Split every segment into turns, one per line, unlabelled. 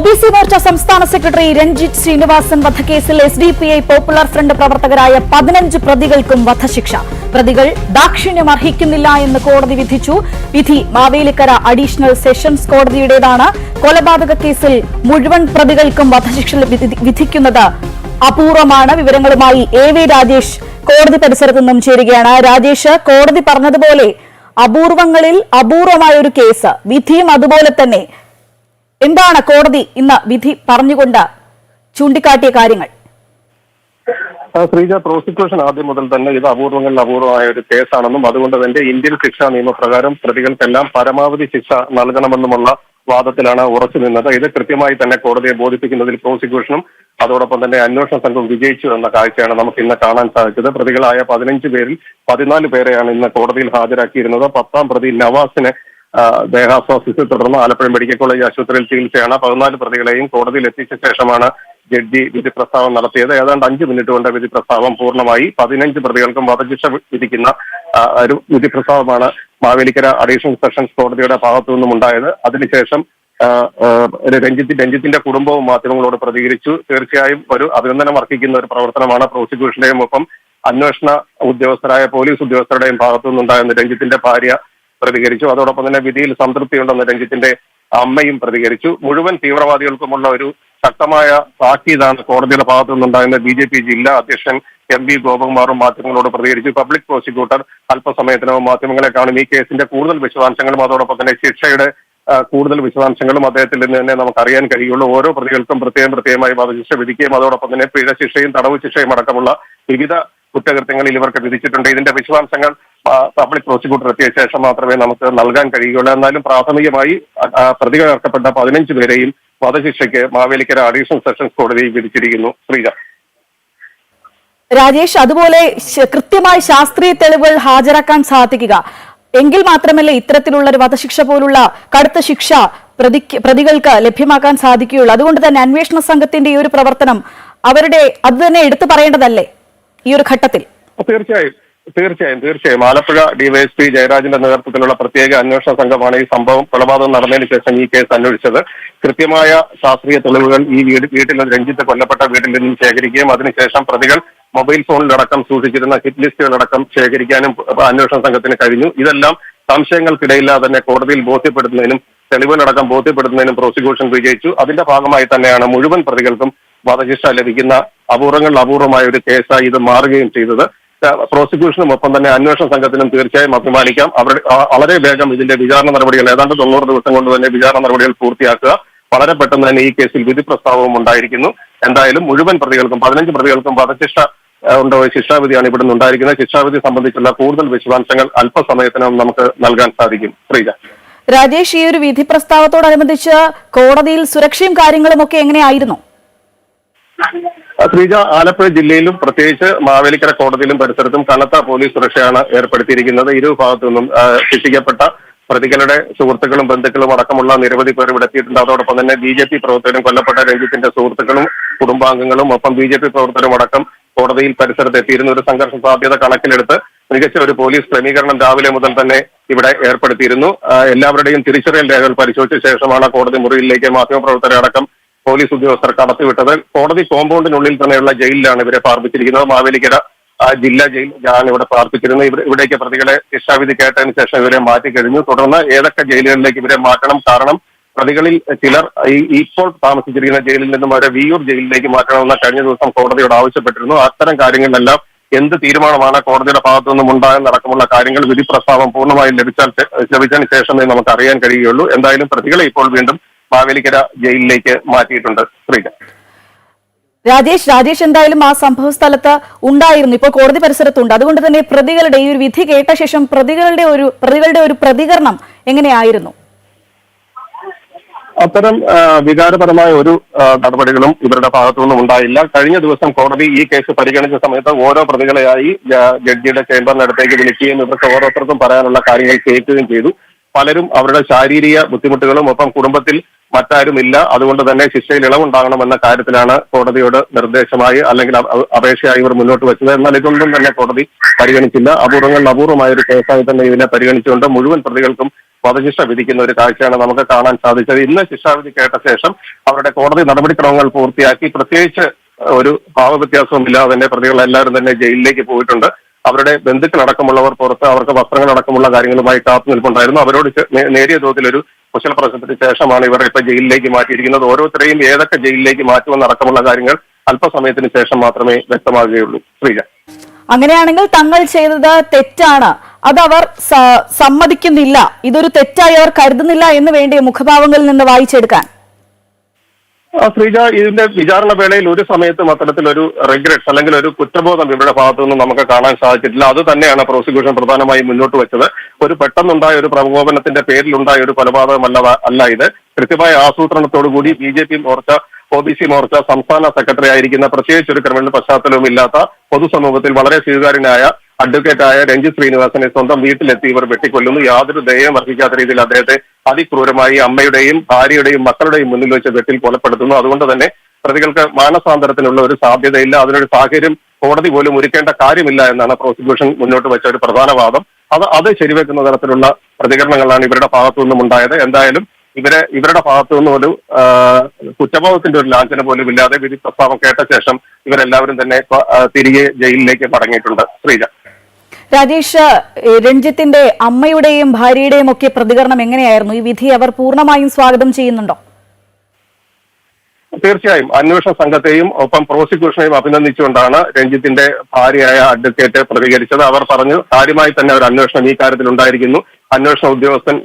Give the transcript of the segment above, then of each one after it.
B C Morcha സംസ്ഥാന secretary Ranjith Sreenivasan വധക്കേസിൽ S D P I Popular Front പ്രവർത്തകരായ പതിനഞ്ച് പ്രതികൾക്കും വധശിക്ഷ. പ്രതികൾ ദാക്ഷിണ്യം അർഹിക്കുന്നില്ല എന്ന് കോടതി വിധിച്ചു. വിധി മാവേലിക്കര അഡീഷണൽ സെഷൻസ് കോടതിയുടേതാണ്. കൊലപാതക കേസിൽ മുഴുവൻ പ്രതികൾക്കും വധശിക്ഷ വിധി- വിധിക്കുന്നത് അപൂർവമാണ്. വിവരങ്ങളുമായി എ വി രാജേഷ് കോടതി പരിസരത്ത് നിന്നും ചേരുകയാണ്. രാജേഷ് കോടതി പറഞ്ഞതുപോലെ അപൂർവങ്ങളിൽ അപൂർവമായ ഒരു കേസ് വിധിയും അതുപോലെ തന്നെ എന്താണ് കോടതി ഇന്ന് വിധി പറഞ്ഞുകൊണ്ട് ചൂണ്ടിക്കാട്ടിയ കാര്യങ്ങൾ?
ശ്രീജ പ്രോസിക്യൂഷൻ ആദ്യം മുതൽ തന്നെ ഇത് അപൂർവങ്ങളിൽ അപൂർവമായ ഒരു കേസാണെന്നും അതുകൊണ്ട് തന്നെ ഇന്ത്യൻ ശിക്ഷാ നിയമപ്രകാരം പ്രതികൾക്കെല്ലാം പരമാവധി ശിക്ഷ നൽകണമെന്നുമുള്ള വാദത്തിലാണ് ഉറച്ചു നിന്നത്. ഇത് കൃത്യമായി തന്നെ കോടതിയെ ബോധിപ്പിക്കുന്നതിൽ പ്രോസിക്യൂഷനും അതോടൊപ്പം തന്നെ അന്വേഷണ സംഘം വിജയിച്ചു എന്ന കാഴ്ചയാണ് നമുക്ക് ഇന്ന് കാണാൻ സാധിച്ചത്. പ്രതികളായ പതിനഞ്ച് പേരിൽ പതിനാല് പേരെയാണ് ഇന്ന് കോടതിയിൽ ഹാജരാക്കിയിരുന്നത്. പത്താം പ്രതി നവാസിനെ ദേഹാസ്വാസ്ഥ്യത്തെ തുടർന്ന് ആലപ്പുഴ മെഡിക്കൽ കോളേജ് ആശുപത്രിയിൽ ചികിത്സയാണ്. പതിനാല് പ്രതികളെയും കോടതിയിൽ എത്തിച്ച ശേഷമാണ് ജഡ്ജി വിധി പ്രസ്താവം നടത്തിയത്. ഏതാണ്ട് അഞ്ച് മിനിറ്റ് കൊണ്ട് വിധി പ്രസ്താവം പൂർണമായി. പതിനഞ്ച് പ്രതികൾക്കും വധശിക്ഷ വിധിക്കുന്ന ഒരു വിധി പ്രസ്താവമാണ് മാവേലിക്കര അഡീഷണൽ സെഷൻസ് കോടതിയുടെ ഭാഗത്തു നിന്നും ഉണ്ടായത്. അതിനുശേഷം രഞ്ജിത്ത് രഞ്ജിത്തിന്റെ കുടുംബവും മാധ്യമങ്ങളോട് പ്രതികരിച്ചു. തീർച്ചയായും ഒരു അഭിനന്ദനം അർഹിക്കുന്ന ഒരു പ്രവർത്തനമാണ് പ്രോസിക്യൂഷന്റെയും ഒപ്പം അന്വേഷണ ഉദ്യോഗസ്ഥരായ പോലീസ് ഉദ്യോഗസ്ഥരുടെയും ഭാഗത്തു നിന്നുണ്ടായിരുന്ന രഞ്ജിത്തിന്റെ ഭാര്യ പ്രതികരിച്ചു. അതോടൊപ്പം തന്നെ വിധിയിൽ സംതൃപ്തിയുണ്ടെന്ന് രഞ്ജിത്തിന്റെ അമ്മയും പ്രതികരിച്ചു. മുഴുവൻ തീവ്രവാദികൾക്കുമുള്ള ഒരു ശക്തമായ താക്കീതാണ് കോടതിയുടെ ഭാഗത്തു നിന്നുണ്ടായെന്ന് ബി ജെ പി ജില്ലാ അധ്യക്ഷൻ എം വി ഗോപകുമാറും മാധ്യമങ്ങളോട് പ്രതികരിച്ചു. പബ്ലിക് പ്രോസിക്യൂട്ടർ അല്പസമയത്തിനകം മാധ്യമങ്ങളെ കാണും. ഈ കേസിന്റെ കൂടുതൽ വിശദാംശങ്ങളും അതോടൊപ്പം തന്നെ ശിക്ഷയുടെ കൂടുതൽ വിശദാംശങ്ങളും അദ്ദേഹത്തിൽ നിന്ന് തന്നെ നമുക്ക് അറിയാൻ കഴിയുള്ളൂ. ഓരോ പ്രതികൾക്കും പ്രത്യേകം പ്രത്യേകമായി വധശിക്ഷ വിധിക്കുകയും അതോടൊപ്പം തന്നെ പിഴ ശിക്ഷയും തടവ് ശിക്ഷയും അടക്കമുള്ള വിവിധ കുറ്റകൃത്യങ്ങളിൽ ഇവർക്ക് വിധിച്ചിട്ടുണ്ട്. ഇതിന്റെ വിശദാംശങ്ങൾ പബ്ലിക് പ്രോസിക്യൂട്ടർ എത്തിയ ശേഷം മാത്രമേ നമുക്ക് നൽകാൻ കഴിയുകയുള്ളൂ. എന്നാലും പ്രാഥമികമായി പ്രതികളർക്കപ്പെട്ട പതിനഞ്ച് പേരെയും വധശിക്ഷയ്ക്ക് മാവേലിക്കര അഡീഷണൽ സെഷൻസ് കോടതി വിധിച്ചിരിക്കുന്നു. ശ്രീജ.
രാജേഷ് അതുപോലെ കൃത്യമായി ശാസ്ത്രീയ തെളിവുകൾ ഹാജരാക്കാൻ സാധിക്കുക. എങ്കിൽ മാത്രമല്ല ഇത്തരത്തിലുള്ള ഒരു വധശിക്ഷ പോലുള്ള കടുത്ത ശിക്ഷ പ്രതികൾക്ക് ലഭ്യമാക്കാൻ സാധിക്കുകയുള്ളൂ. അതുകൊണ്ട് തന്നെ അന്വേഷണ സംഘത്തിന്റെ ഈ ഒരു പ്രവർത്തനം അവരുടെ അത് തന്നെ എടുത്തു പറയേണ്ടതല്ലേ? ഈ ഒരു ഘട്ടത്തിൽ.
തീർച്ചയായും തീർച്ചയായും തീർച്ചയായും. ആലപ്പുഴ ഡിവൈഎസ്പി ജയരാജന്റെ നേതൃത്വത്തിലുള്ള പ്രത്യേക അന്വേഷണ സംഘമാണ് ഈ സംഭവം കൊലപാതകം നടന്നതിന് ശേഷം ഈ കേസ് അന്വേഷിച്ചത്. കൃത്യമായ ശാസ്ത്രീയ തെളിവുകൾ ഈ വീട് വീട്ടിൽ രഞ്ജിത്ത് കൊല്ലപ്പെട്ട വീട്ടിൽ നിന്നും ശേഖരിക്കുകയും അതിനുശേഷം പ്രതികൾ മൊബൈൽ ഫോണിലടക്കം സൂക്ഷിച്ചിരുന്ന ഹിറ്റ് ലിസ്റ്റുകളടക്കം ശേഖരിക്കാനും അന്വേഷണ സംഘത്തിന് കഴിഞ്ഞു. ഇതെല്ലാം സംശയങ്ങൾക്കിടയില്ലാതെ തന്നെ കോടതിയിൽ ബോധ്യപ്പെടുത്തുന്നതിനും തെളിവുകളടക്കം ബോധ്യപ്പെടുത്തുന്നതിനും പ്രോസിക്യൂഷൻ വിജയിച്ചു. അതിന്റെ ഭാഗമായി തന്നെയാണ് മുഴുവൻ പ്രതികൾക്കും വധശിക്ഷ ലഭിക്കുന്ന അപൂർവങ്ങളിൽ അപൂർവമായ ഒരു കേസായി ഇത് മാറുകയും ചെയ്തത്. പ്രോസിക്യൂഷനും ഒപ്പം തന്നെ അന്വേഷണ സംഘത്തിനും തീർച്ചയായും അഭിമാനിക്കാം. അവരുടെ വളരെ വേഗം ഇതിന്റെ വിചാരണ നടപടികൾ ഏതാണ്ട് തൊണ്ണൂറ് ദിവസം കൊണ്ട് തന്നെ വിചാരണ നടപടികൾ പൂർത്തിയാക്കുക. വളരെ പെട്ടെന്ന് തന്നെ ഈ കേസിൽ വിധി പ്രസ്താവവും ഉണ്ടായിരിക്കുന്നു. എന്തായാലും മുഴുവൻ പ്രതികൾക്കും പതിനഞ്ച് പ്രതികൾക്കും വധശിക്ഷ ഉണ്ടോ? ശിക്ഷാവിധിയാണ് ഇവിടുന്ന് ഉണ്ടായിരിക്കുന്നത്. ശിക്ഷാവിധി സംബന്ധിച്ചുള്ള കൂടുതൽ വിശദാംശങ്ങൾ അല്പസമയത്തിനകം നമുക്ക് നൽകാൻ സാധിക്കും. ശ്രീജ.
രാജേഷ് ഈ ഒരു വിധി പ്രസ്താവത്തോടനുബന്ധിച്ച് കോടതിയിൽ സുരക്ഷയും കാര്യങ്ങളും ഒക്കെ എങ്ങനെയായിരുന്നു?
ശ്രീജ ആലപ്പുഴ ജില്ലയിലും പ്രത്യേകിച്ച് മാവേലിക്കര കോടതിയിലും പരിസരത്തും കനത്ത പോലീസ് സുരക്ഷയാണ് ഏർപ്പെടുത്തിയിരിക്കുന്നത്. ഇരു ഭാഗത്തു നിന്നും ശിക്ഷിക്കപ്പെട്ട പ്രതികളുടെ സുഹൃത്തുക്കളും ബന്ധുക്കളും അടക്കമുള്ള നിരവധി പേർ ഇവിടെ എത്തിയിട്ടുണ്ട്. അതോടൊപ്പം തന്നെ ബി ജെ പി പ്രവർത്തകരും കൊല്ലപ്പെട്ട രഞ്ജിത്തിന്റെ സുഹൃത്തുക്കളും കുടുംബാംഗങ്ങളും ഒപ്പം ബി ജെ പി പ്രവർത്തകരും അടക്കം കോടതിയിൽ പരിസരത്ത് എത്തിയിരുന്ന. ഒരു സംഘർഷ സാധ്യത കണക്കിലെടുത്ത് മികച്ച ഒരു പോലീസ് ക്രമീകരണം രാവിലെ മുതൽ തന്നെ ഇവിടെ ഏർപ്പെടുത്തിയിരുന്നു. എല്ലാവരുടെയും തിരിച്ചറിയൽ രേഖകൾ പരിശോധിച്ച ശേഷമാണ് കോടതി മുറിയിലേക്ക് മാധ്യമപ്രവർത്തകരെ അടക്കം പോലീസ് ഉദ്യോഗസ്ഥർ കടത്തിവിട്ടത്. കോടതി കോമ്പൗണ്ടിനുള്ളിൽ തന്നെയുള്ള ജയിലിലാണ് ഇവരെ പാർപ്പിച്ചിരിക്കുന്നത്. മാവേലിക്കര ജില്ലാ ജയിൽ ഞാൻ ഇവിടെ പാർപ്പിച്ചിരുന്നത്. ഇവർ ഇവിടേക്ക് പ്രതികളെ ശിക്ഷാവിധി കേട്ടതിന് ശേഷം ഇവരെ മാറ്റി കഴിഞ്ഞു. തുടർന്ന് ഏതൊക്കെ ജയിലുകളിലേക്ക് ഇവരെ മാറ്റണം? കാരണം പ്രതികളിൽ ചിലർ ഇപ്പോൾ താമസിച്ചിരിക്കുന്ന ജയിലിൽ നിന്നും അവരെ വിയൂർ ജയിലിലേക്ക് മാറ്റണമെന്ന് കഴിഞ്ഞ ദിവസം കോടതിയോട് ആവശ്യപ്പെട്ടിരുന്നു. അത്തരം കാര്യങ്ങളിലെല്ലാം എന്ത് തീരുമാനമാണ് കോടതിയുടെ ഭാഗത്തു നിന്നും ഉണ്ടായെന്നടക്കമുള്ള കാര്യങ്ങൾ വിധി പ്രസ്താവം പൂർണമായും ലഭിച്ചാൽ ലഭിച്ചതിന് ശേഷമേ നമുക്ക് അറിയാൻ കഴിയുകയുള്ളൂ. എന്തായാലും പ്രതികളെ ഇപ്പോൾ വീണ്ടും മാവേലിക്കര ജയിലിലേക്ക് മാറ്റിയിട്ടുണ്ട് ശ്രീജ.
രാജേഷ് രാജേഷ് എന്തായാലും ആ സംഭവ സ്ഥലത്ത് ഉണ്ടായിരുന്നു. ഇപ്പോൾ കോടതി പരിസരത്തുണ്ട്. അതുകൊണ്ട് തന്നെ പ്രതികളുടെ ഈ ഒരു വിധി കേട്ട ശേഷം പ്രതികളുടെ ഒരു പ്രതികളുടെ ഒരു പ്രതികരണം എങ്ങനെയായിരുന്നു?
അത്തരം വികാരപരമായ ഒരു നടപടികളും ഇവരുടെ ഭാഗത്തു നിന്നും ഉണ്ടായില്ല. കഴിഞ്ഞ ദിവസം കോടതി ഈ കേസ് പരിഗണിച്ച സമയത്ത് ഓരോ പ്രതികളെയായി ജഡ്ജിയുടെ ചേംബറിനടുത്തേക്ക് വിളിക്കുകയും ഇവർക്ക് ഓരോരുത്തർക്കും പറയാനുള്ള കാര്യങ്ങൾ കേൾക്കുകയും ചെയ്തു. പലരും അവരുടെ ശാരീരിക ബുദ്ധിമുട്ടുകളും ഒപ്പം കുടുംബത്തിൽ മറ്റാരുമില്ല അതുകൊണ്ട് തന്നെ ശിക്ഷയിൽ ഇളവുണ്ടാകണമെന്ന കാര്യത്തിലാണ് കോടതിയോട് നിർദ്ദേശമായി അല്ലെങ്കിൽ അപ- അപേക്ഷയായി ഇവർ മുന്നോട്ട് വെച്ചത്. എന്നാൽ ഇതൊന്നും തന്നെ കോടതി പരിഗണിച്ചില്ല. അപൂർവങ്ങളിൽ അപൂർവമായ ഒരു കേസായി തന്നെ ഇതിനെ പരിഗണിച്ചുകൊണ്ട് മുഴുവൻ പ്രതികൾക്കും വധശിക്ഷ വിധിക്കുന്ന ഒരു കാഴ്ചയാണ് നമുക്ക് കാണാൻ സാധിച്ചത്. ഇന്ന് ശിക്ഷാവിധി കേട്ട ശേഷം അവരുടെ കോടതി നടപടിക്രമങ്ങൾ പൂർത്തിയാക്കി. പ്രത്യേകിച്ച് ഒരു ഭാവവ്യത്യാസവും ഇല്ലാതെ തന്നെ പ്രതികൾ എല്ലാവരും തന്നെ ജയിലിലേക്ക് പോയിട്ടുണ്ട്. അവരുടെ ബന്ധുക്കളടക്കമുള്ളവർ പുറത്ത് അവർക്ക് വസ്ത്രങ്ങളടക്കമുള്ള കാര്യങ്ങളുമായി കാത്തു നിൽപ്പുണ്ടായിരുന്നു. അവരോട് നേരിയ തോതിലൊരു കുശല പ്രശ്നത്തിന് ശേഷമാണ് ഇവരെ ഇപ്പൊ ജയിലിലേക്ക് മാറ്റിയിരിക്കുന്നത്. ഓരോരുത്തരെയും ഏതൊക്കെ ജയിലിലേക്ക് മാറ്റുമെന്ന് അടക്കമുള്ള കാര്യങ്ങൾ അല്പസമയത്തിന് ശേഷം മാത്രമേ വ്യക്തമാകുകയുള്ളൂ. ശ്രീജ.
അങ്ങനെയാണെങ്കിൽ തങ്ങൾ ചെയ്തത് തെറ്റാണ്. അതവർ അവർ സമ്മതിക്കുന്നില്ല. ഇതൊരു തെറ്റായി അവർ കരുതുന്നില്ല എന്ന് വേണ്ടി മുഖഭാവങ്ങളിൽ നിന്ന് വായിച്ചെടുക്കാൻ.
ശ്രീജ ഇതിന്റെ വിചാരണ വേളയിൽ ഒരു സമയത്തും അത്തരത്തിലൊരു റിഗ്രറ്റ്സ് അല്ലെങ്കിൽ ഒരു കുറ്റബോധം ഇവരുടെ ഭാഗത്തു നിന്ന് നമുക്ക് കാണാൻ സാധിച്ചിട്ടില്ല. അത് തന്നെയാണ് പ്രോസിക്യൂഷൻ പ്രധാനമായും മുന്നോട്ട് വെച്ചത്. ഒരു പെട്ടെന്നുണ്ടായ ഒരു പ്രകോപനത്തിന്റെ പേരിലുണ്ടായ ഒരു കൊലപാതകമല്ല അല്ല ഇത്. കൃത്യമായ ആസൂത്രണത്തോടു കൂടി B J P Morcha O B C Morcha സംസ്ഥാന സെക്രട്ടറി ആയിരിക്കുന്ന പ്രത്യേകിച്ച് ഒരു ക്രിമിനൽ പശ്ചാത്തലവും ഇല്ലാത്ത പൊതുസമൂഹത്തിൽ വളരെ സ്വീകാര്യനായ അഡ്വക്കേറ്റായ രഞ്ജിത് ശ്രീനിവാസനെ സ്വന്തം വീട്ടിലെത്തി ഇവർ വെട്ടിക്കൊല്ലുന്നു. യാതൊരു ദയവും അർഹിക്കാത്ത രീതിയിൽ അദ്ദേഹത്തെ അതിക്രൂരമായി അമ്മയുടെയും ഭാര്യയുടെയും മക്കളുടെയും മുന്നിൽ വെച്ച് വെട്ടിൽ കൊലപ്പെടുത്തുന്നു. അതുകൊണ്ട് തന്നെ പ്രതികൾക്ക് മാനസാന്തരത്തിനുള്ള ഒരു സാധ്യതയില്ല. അതിനൊരു സാഹചര്യം കോടതി പോലും ഒരുക്കേണ്ട കാര്യമില്ല എന്നാണ് പ്രോസിക്യൂഷൻ മുന്നോട്ട് വെച്ച ഒരു പ്രധാന വാദം. അത് അത് ശരിവെക്കുന്ന തരത്തിലുള്ള പ്രതികരണങ്ങളാണ് ഇവരുടെ ഭാഗത്തു നിന്നും ഉണ്ടായത്. എന്തായാലും ഇവരെ ഇവരുടെ ഭാഗത്തു നിന്നും ഒരു കുറ്റബോധത്തിന്റെ ഒരു ലാഞ്ചന പോലും ഇല്ലാതെ വിധി പ്രസ്താവം കേട്ട ശേഷം ഇവരെല്ലാവരും തന്നെ തിരികെ ജയിലിലേക്ക് മടങ്ങിയിട്ടുണ്ട്. ശ്രീജ.
രാജേഷ് രഞ്ജിത്തിന്റെ അമ്മയുടെയും ഭാര്യയുടെയും ഒക്കെ പ്രതികരണം എങ്ങനെയായിരുന്നു? ഈ വിധി അവർ പൂർണമായും സ്വാഗതം ചെയ്യുന്നുണ്ടോ?
തീർച്ചയായും. അന്വേഷണ സംഘത്തെയും ഒപ്പം പ്രോസിക്യൂഷനെയും അഭിനന്ദിച്ചുകൊണ്ടാണ് രഞ്ജിത്തിന്റെ ഭാര്യയായ അഡ്വക്കേറ്റ് പ്രതികരിച്ചത്. അവർ പറഞ്ഞു കാര്യമായി തന്നെ ഒരു അന്വേഷണം ഈ കാര്യത്തിൽ ഉണ്ടായിരിക്കുന്നു. അന്വേഷണ ഉദ്യോഗസ്ഥൻ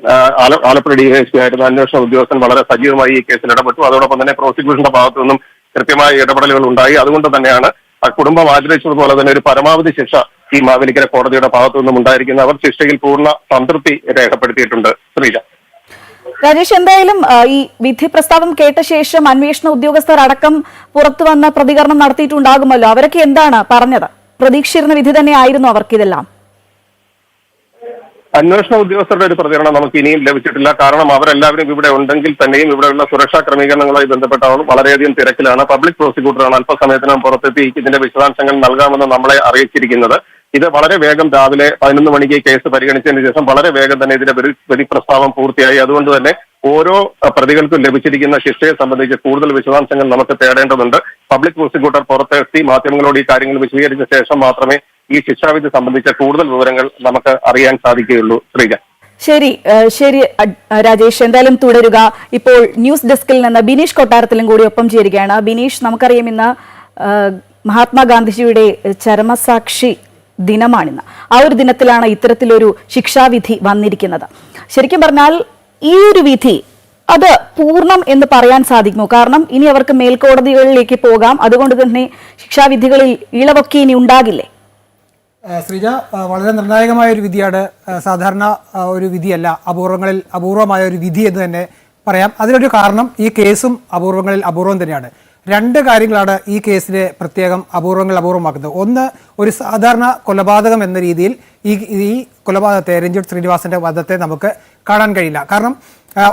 ആലപ്പുഴ ഡിഎസ്പി ആയിരുന്ന അന്വേഷണ ഉദ്യോഗസ്ഥൻ വളരെ സജീവമായി ഈ കേസിൽ ഇടപെട്ടു. അതോടൊപ്പം തന്നെ പ്രോസിക്യൂഷന്റെ ഭാഗത്തു നിന്നും കൃത്യമായ ഇടപെടലുകൾ ഉണ്ടായി. അതുകൊണ്ട് തന്നെയാണ് കുടുംബം ആഗ്രഹിച്ചതുപോലെ തന്നെ ഒരു പരമാവധി ശിക്ഷ ഈ മാവേലിക്കര കോടതിയുടെ ഭാഗത്തു നിന്നും ഉണ്ടായിരിക്കുന്ന അവർ ശിക്ഷയിൽ പൂർണ സംതൃപ്തി രേഖപ്പെടുത്തിയിട്ടുണ്ട്. ശ്രീജ.
രാജേഷ് എന്തായാലും ഈ വിധി പ്രസ്താവം കേട്ട ശേഷം അന്വേഷണ ഉദ്യോഗസ്ഥർ അടക്കം പുറത്തു വന്ന പ്രതികരണം നടത്തിയിട്ടുണ്ടാകുമല്ലോ. അവരൊക്കെ എന്താണ് പറഞ്ഞത്? പ്രതീക്ഷിച്ചിരുന്ന വിധി തന്നെ ആയിരുന്നു അവർക്കിതെല്ലാം.
അന്വേഷണ ഉദ്യോഗസ്ഥരുടെ ഒരു പ്രതികരണം നമുക്ക് ഇനിയും ലഭിച്ചിട്ടില്ല. കാരണം അവരെല്ലാവരും ഇവിടെ ഉണ്ടെങ്കിൽ തന്നെയും ഇവിടെയുള്ള സുരക്ഷാ ക്രമീകരണങ്ങളുമായി ബന്ധപ്പെട്ട വളരെയധികം തിരക്കിലാണ്. പബ്ലിക് പ്രോസിക്യൂട്ടറാണ് അല്പസമയത്തിനകം പുറത്തെത്തി. ഇതിന്റെ വിശദാംശങ്ങൾ നൽകാമെന്ന് നമ്മളെ അറിയിച്ചിരിക്കുന്നത്. ഇത് വളരെ വേഗം രാവിലെ പതിനൊന്ന് മണിക്ക് കേസ് പരിഗണിച്ചതിന് ശേഷം വളരെ വേഗം തന്നെ ഇതിന്റെ വിധി പ്രസ്താവം പൂർത്തിയായി. അതുകൊണ്ട് തന്നെ ഓരോ പ്രതികൾക്കും ലഭിച്ചിരിക്കുന്ന ശിക്ഷയെ സംബന്ധിച്ച് കൂടുതൽ വിശദാംശങ്ങൾ നമുക്ക് തേടേണ്ടതുണ്ട്. പബ്ലിക് പ്രോസിക്യൂട്ടർ പുറത്തെത്തി മാധ്യമങ്ങളോട് ഈ കാര്യങ്ങൾ വിശദീകരിച്ച ശേഷം മാത്രമേ ഈ ശിക്ഷാവിധി സംബന്ധിച്ച കൂടുതൽ വിവരങ്ങൾ നമുക്ക് അറിയാൻ സാധിക്കുകയുള്ളൂ. ശ്രീജ.
ശരി ശരി രാജേഷ്. എന്തായാലും തുടരുക. ഇപ്പോൾ ന്യൂസ് ഡെസ്കിൽ നിന്ന് ബിനീഷ് കൊട്ടാരത്തിലും കൂടി ഒപ്പം ചേരുകയാണ്. ബിനീഷ് നമുക്കറിയാം ഇന്ന് മഹാത്മാഗാന്ധിജിയുടെ ചരമസാക്ഷി ദിനമാണിന്ന്. ആ ഒരു ദിനത്തിലാണ് ഇത്തരത്തിലൊരു ശിക്ഷാവിധി വന്നിരിക്കുന്നത്. ശരിക്കും പറഞ്ഞാൽ ഈ ഒരു വിധി അത് പൂർണം എന്ന് പറയാൻ സാധിക്കുമോ കാരണം ഇനി അവർക്ക് മേൽക്കോടതികളിലേക്ക് പോകാം. അതുകൊണ്ട് തന്നെ ശിക്ഷാവിധികളിൽ ഇളവൊക്കെ ഇനി ഉണ്ടാകില്ലേ?
ശ്രീജ വളരെ നിർണായകമായ ഒരു വിധിയാണ് സാധാരണ ഒരു വിധിയല്ല അപൂർവങ്ങളിൽ അപൂർവമായ ഒരു വിധി എന്ന് തന്നെ പറയാം. അതിനൊരു കാരണം ഈ കേസും അപൂർവങ്ങളിൽ അപൂർവം തന്നെയാണ്. രണ്ട് കാര്യങ്ങളാണ് ഈ കേസിനെ പ്രത്യേകം അപൂർവങ്ങൾ അപൂർവമാക്കുന്നത്. ഒന്ന് ഒരു സാധാരണ കൊലപാതകം എന്ന രീതിയിൽ ഈ ഈ കൊലപാതകത്തെ രഞ്ജിത് ശ്രീനിവാസന്റെ വധത്തെ നമുക്ക് കാണാൻ കഴിയില്ല. കാരണം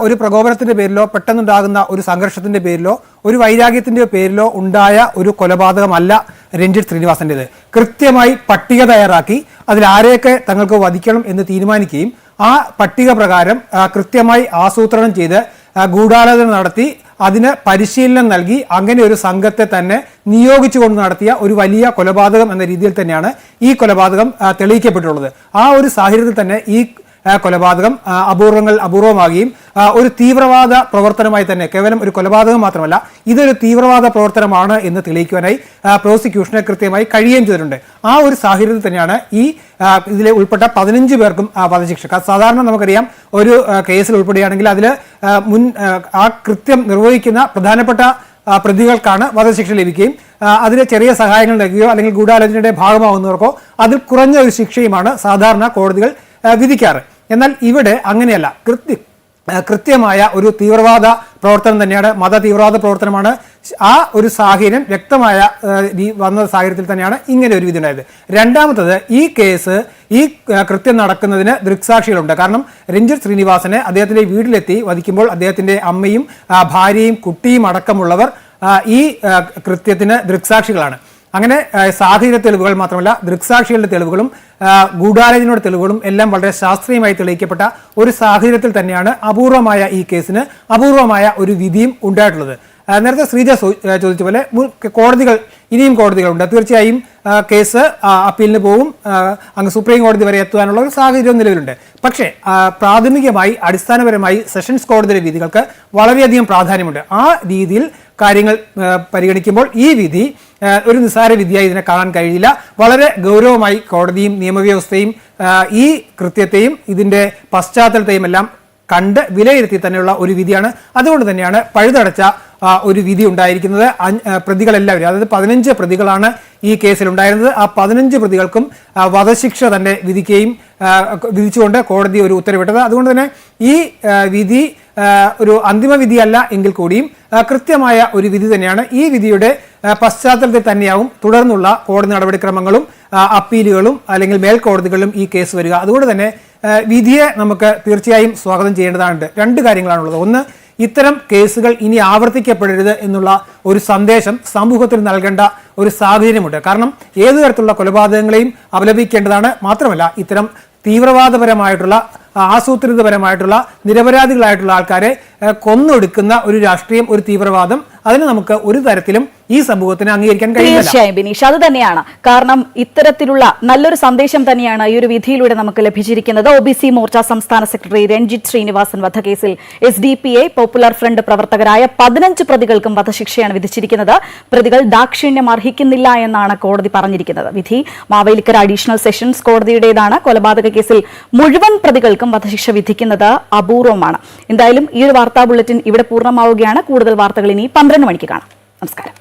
ഒരു പ്രകോപനത്തിന്റെ പേരിലോ പെട്ടെന്നുണ്ടാകുന്ന ഒരു സംഘർഷത്തിന്റെ പേരിലോ ഒരു വൈരാഗ്യത്തിന്റെ പേരിലോ ഉണ്ടായ ഒരു കൊലപാതകമല്ല രഞ്ജിത് ശ്രീനിവാസന്റേത്. കൃത്യമായി പട്ടിക തയ്യാറാക്കി അതിൽ ആരെയൊക്കെ തങ്ങൾക്ക് വധിക്കണം എന്ന് തീരുമാനിക്കുകയും ആ പട്ടിക പ്രകാരം കൃത്യമായി ആസൂത്രണം ചെയ്ത് ഗൂഢാലോചന നടത്തി അതിന് പരിശീലനം നൽകി അങ്ങനെ ഒരു സംഘത്തെ തന്നെ നിയോഗിച്ചുകൊണ്ട് നടത്തിയ ഒരു വലിയ കൊലപാതകം എന്ന രീതിയിൽ തന്നെയാണ് ഈ കൊലപാതകം തെളിയിക്കപ്പെട്ടുള്ളത് ആ ഒരു സാഹചര്യത്തിൽ തന്നെ ഈ കൊലപാതകം അപൂർവങ്ങൾ അപൂർവമാകുകയും ഒരു തീവ്രവാദ പ്രവർത്തനമായി തന്നെ കേവലം ഒരു കൊലപാതകം മാത്രമല്ല ഇതൊരു തീവ്രവാദ പ്രവർത്തനമാണ് എന്ന് തെളിയിക്കുവാനായി പ്രോസിക്യൂഷനെ കൃത്യമായി കഴിയുകയും ചെയ്തിട്ടുണ്ട്. ആ ഒരു സാഹചര്യത്തിൽ തന്നെയാണ് ഈ ഇതിൽ ഉൾപ്പെട്ട പതിനഞ്ച് പേർക്കും വധശിക്ഷ. സാധാരണ നമുക്കറിയാം ഒരു കേസിൽ ഉൾപ്പെടുകയാണെങ്കിൽ അതിൽ മുൻ ആ, കൃത്യം നിർവഹിക്കുന്ന പ്രധാനപ്പെട്ട പ്രതികൾക്കാണ് വധശിക്ഷ ലഭിക്കുകയും അതിന് ചെറിയ സഹായങ്ങൾ നൽകുകയോ അല്ലെങ്കിൽ ഗൂഢാലോചനയുടെ ഭാഗമാകുന്നവർക്കോ അതിൽ കുറഞ്ഞ ഒരു ശിക്ഷയുമാണ് സാധാരണ കോടതികൾ വിധിക്കാറ്. എന്നാൽ ഇവിടെ അങ്ങനെയല്ല. കൃത്യ കൃത്യമായ ഒരു തീവ്രവാദ പ്രവർത്തനം തന്നെയാണ് മത തീവ്രവാദ പ്രവർത്തനമാണ് ആ ഒരു സാഹചര്യം വ്യക്തമായ വന്ന സാഹചര്യത്തിൽ തന്നെയാണ് ഇങ്ങനെ ഒരു വിധി ഉണ്ടായത് രണ്ടാമത്തത് ഈ കേസ് ഈ കൃത്യം നടക്കുന്നതിന് ദൃക്സാക്ഷികളുണ്ട്. കാരണം രഞ്ജിത് ശ്രീനിവാസനെ അദ്ദേഹത്തിന്റെ വീട്ടിലെത്തി വധിക്കുമ്പോൾ അദ്ദേഹത്തിന്റെ അമ്മയും ഭാര്യയും കുട്ടിയും അടക്കമുള്ളവർ ഈ കൃത്യത്തിന് ദൃക്സാക്ഷികളാണ്. അങ്ങനെ ആ, തെളിവുകൾ മാത്രമല്ല ദൃക്സാക്ഷികളുടെ തെളിവുകളും ഗൂഢാലോചനയുടെ തെളിവുകളും എല്ലാം വളരെ ശാസ്ത്രീയമായി തെളിയിക്കപ്പെട്ട ഒരു സാഹചര്യത്തിൽ തന്നെയാണ് അപൂർവമായ ഈ കേസിന് അപൂർവമായ ഒരു വിധിയും ഉണ്ടായിട്ടുള്ളത്. നേരത്തെ ശ്രീജ ചോദിച്ച പോലെ കോടതികൾ ഇനിയും കോടതികളുണ്ട്. തീർച്ചയായും കേസ് അപ്പീലിന് പോവും അങ്ങ് സുപ്രീം കോടതി വരെ എത്തുവാനുള്ള ഒരു സാഹചര്യം നിലവിലുണ്ട്. പക്ഷേ പ്രാഥമികമായി അടിസ്ഥാനപരമായി സെഷൻസ് കോടതിയുടെ വിധികൾക്ക് വളരെയധികം പ്രാധാന്യമുണ്ട്. ആ രീതിയിൽ കാര്യങ്ങൾ പരിഗണിക്കുമ്പോൾ ഈ വിധി ഒരു നിസ്സാര വിദ്യയായി ഇതിനെ കാണാൻ കഴിയില്ല. വളരെ ഗൗരവമായി കോടതിയും നിയമവ്യവസ്ഥയും ഈ കൃത്യത്തെയും ഇതിന്റെ പശ്ചാത്തലത്തെയും എല്ലാം കണ്ട് വിലയിരുത്തി തന്നെയുള്ള ഒരു വിധിയാണ്. അതുകൊണ്ട് തന്നെയാണ് പഴുതടച്ച ഒരു വിധി ഉണ്ടായിരിക്കുന്നത്. പ്രതികളെല്ലാവരും അതായത് പതിനഞ്ച് പ്രതികളാണ് ഈ കേസിൽ ഉണ്ടായിരുന്നത്. ആ പതിനഞ്ച് പ്രതികൾക്കും വധശിക്ഷ തന്നെ വിധിക്കുകയും വിധിച്ചുകൊണ്ട് കോടതി ഒരു ഉത്തരവിട്ടത്. അതുകൊണ്ട് തന്നെ ഈ വിധി ഒരു അന്തിമ വിധിയല്ല എങ്കിൽ കൂടിയും കൃത്യമായ ഒരു വിധി തന്നെയാണ്. ഈ വിധിയുടെ പശ്ചാത്തലത്തിൽ തന്നെയാവും തുടർന്നുള്ള കോടതി നടപടിക്രമങ്ങളും അപ്പീലുകളും അല്ലെങ്കിൽ മേൽക്കോടതികളിലും ഈ കേസ് വരിക. അതുകൊണ്ട് തന്നെ വിധിയെ നമുക്ക് തീർച്ചയായും സ്വാഗതം ചെയ്യേണ്ടതാണ് രണ്ട് കാര്യങ്ങളാണുള്ളത്. ഒന്ന് ഇത്തരം കേസുകൾ ഇനി ആവർത്തിക്കപ്പെടരുത് എന്നുള്ള ഒരു സന്ദേശം സമൂഹത്തിന് നൽകേണ്ട ഒരു സാഹചര്യമുണ്ട്. കാരണം ഏതു തരത്തിലുള്ള കൊലപാതകങ്ങളെയും അപലപിക്കേണ്ടതാണ് മാത്രമല്ല ഇത്തരം തീവ്രവാദപരമായിട്ടുള്ള ആസൂത്രിതപരമായിട്ടുള്ള നിരപരാധികളായിട്ടുള്ള ആൾക്കാരെ കൊന്നൊടുക്കുന്ന ഒരു രാഷ്ട്രീയം ഒരു തീവ്രവാദം അതിന് നമുക്ക് ഒരു തരത്തിലും ഈ സമൂഹത്തിന് അംഗീകരിക്കാൻ കഴിയില്ല
തീർച്ചയായും ബിനീഷ് അത് തന്നെയാണ്. കാരണം ഇത്തരത്തിലുള്ള നല്ലൊരു സന്ദേശം തന്നെയാണ് ഈ ഒരു വിധിയിലൂടെ നമുക്ക് ലഭിച്ചിരിക്കുന്നത്. ഒ ബി സി മോർച്ച സംസ്ഥാന സെക്രട്ടറി രഞ്ജിത് ശ്രീനിവാസൻ വധക്കേസിൽ S D P I Popular Front പ്രവർത്തകരായ പതിനഞ്ച് പ്രതികൾക്കും വധശിക്ഷയാണ് വിധിച്ചിരിക്കുന്നത്. പ്രതികൾ ദാക്ഷിണ്യം അർഹിക്കുന്നില്ല എന്നാണ് കോടതി പറഞ്ഞിരിക്കുന്നത്. വിധി മാവേലിക്കര അഡീഷണൽ സെഷൻസ് കോടതിയുടേതാണ്. കൊലപാതക കേസിൽ മുഴുവൻ പ്രതികൾക്കും വധശിക്ഷ വിധിക്കുന്നത് അപൂർവമാണ്. എന്തായാലും ഈ ഒരു വാർത്താ ബുള്ളറ്റിൻ ഇവിടെ പൂർണമാവുകയാണ്. കൂടുതൽ വാർത്തകൾ ഇനി പന്ത്രണ്ട് മണിക്ക് കാണാം. നമസ്കാരം.